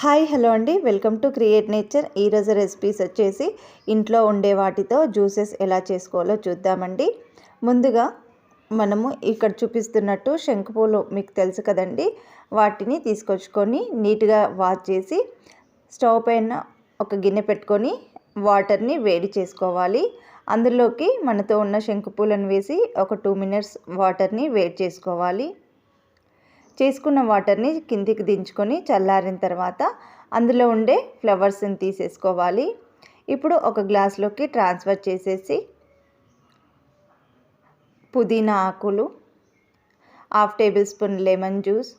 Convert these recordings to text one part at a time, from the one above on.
Hi hello అండి. Welcome to create nature. ఈరోజు recipes వచ్చేసి ఇంట్లో ఉండే వాటితో జ్యూసెస్ ఎలా చేసుకోవాలో చూద్దామండి. ముందుగా మనము ఇక్కడ చూపిస్తున్నట్టు శంకుపూలు మీకు తెలుసు కదండి. వాటిని తీసుకొచ్చుకొని నీట్గా వాష్ చేసి స్టవ్ పైన ఒక గిన్నె పెట్టుకొని వాటర్ని వేడి చేసుకోవాలి. అందులోకి మనతో ఉన్న శంకుపూలను వేసి ఒక టూ మినిట్స్ వాటర్ని వేడి చేసుకోవాలి. చేసుకున్న వాటర్ని కిందికి దించుకొని చల్లారిన తర్వాత అందులో ఉండే ఫ్లవర్స్ని తీసేసుకోవాలి. ఇప్పుడు ఒక గ్లాస్లోకి ట్రాన్స్ఫర్ చేసేసి పుదీనా ఆకులు half table spoon lemon juice.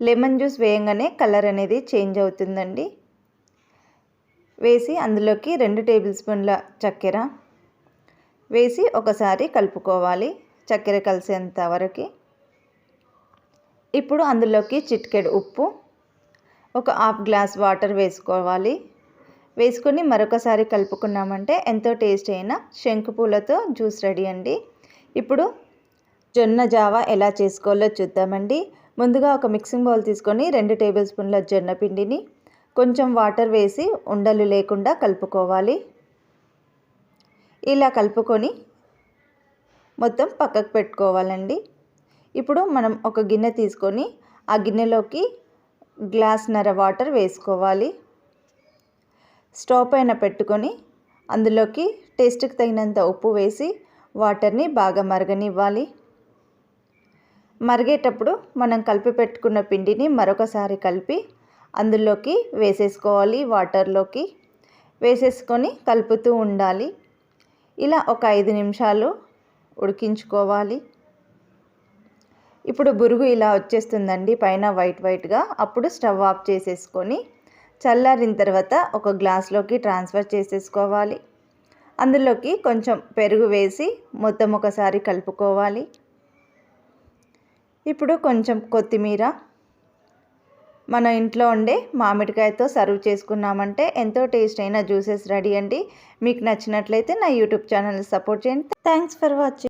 Lemon juice వేయంగానే colour అనేది చేంజ్ అవుతుందండి. వేసి అందులోకి రెండు టేబుల్ స్పూన్ల చక్కెర వేసి ఒకసారి కలుపుకోవాలి. చక్కెర కలిసేంత వరకు ఇప్పుడు అందులోకి చిటికెడు ఉప్పు ఒక హాఫ్ గ్లాస్ వాటర్ వేసుకోవాలి. వేసుకొని మరొకసారి కలుపుకున్నామంటే ఎంతో టేస్ట్ అయిన శంకు పూలతో జ్యూస్ రెడీ అండి. ఇప్పుడు జొన్న జావా ఎలా చేసుకోవాలో చూద్దామండి. ముందుగా ఒక మిక్సింగ్ బౌల్ తీసుకొని రెండు టేబుల్ స్పూన్ల జొన్న పిండిని కొంచెం వాటర్ వేసి ఉండలు లేకుండా కలుపుకోవాలి. ఇలా కలుపుకొని మొత్తం పక్కకు పెట్టుకోవాలండి. ఇప్పుడు మనం ఒక గిన్నె తీసుకొని ఆ గిన్నెలోకి గ్లాస్ నర వాటర్ వేసుకోవాలి. స్టవ్ పైన పెట్టుకొని అందులోకి టేస్ట్కి తగినంత ఉప్పు వేసి వాటర్ని బాగా మరగనివ్వాలి. మరిగేటప్పుడు మనం కలిపి పెట్టుకున్న పిండిని మరొకసారి కలిపి అందులోకి వేసేసుకోవాలి వాటర్లోకి. వేసేసుకొని కలుపుతూ ఉండాలి. ఇలా ఒక ఐదు నిమిషాలు ఉడికించుకోవాలి. ఇప్పుడు బురుగు ఇలా వచ్చేస్తుందండి పైన వైట్ వైట్గా. అప్పుడు స్టవ్ ఆఫ్ చేసేసుకొని చల్లారిన తర్వాత ఒక గ్లాస్లోకి ట్రాన్స్ఫర్ చేసేసుకోవాలి. అందులోకి కొంచెం పెరుగు వేసి మొత్తం ఒకసారి కలుపుకోవాలి. ఇప్పుడు కొంచెం కొత్తిమీర. మన ఇంట్లో ఉండే మామిడికాయతో సర్వ్ చేసుకున్నామంటే ఎంతో టేస్ట్ అయిన జ్యూసెస్ రెడీ అండి. మీకు నచ్చినట్లయితే నా యూట్యూబ్ ఛానల్ సపోర్ట్ చేయండి. Thanks for watching.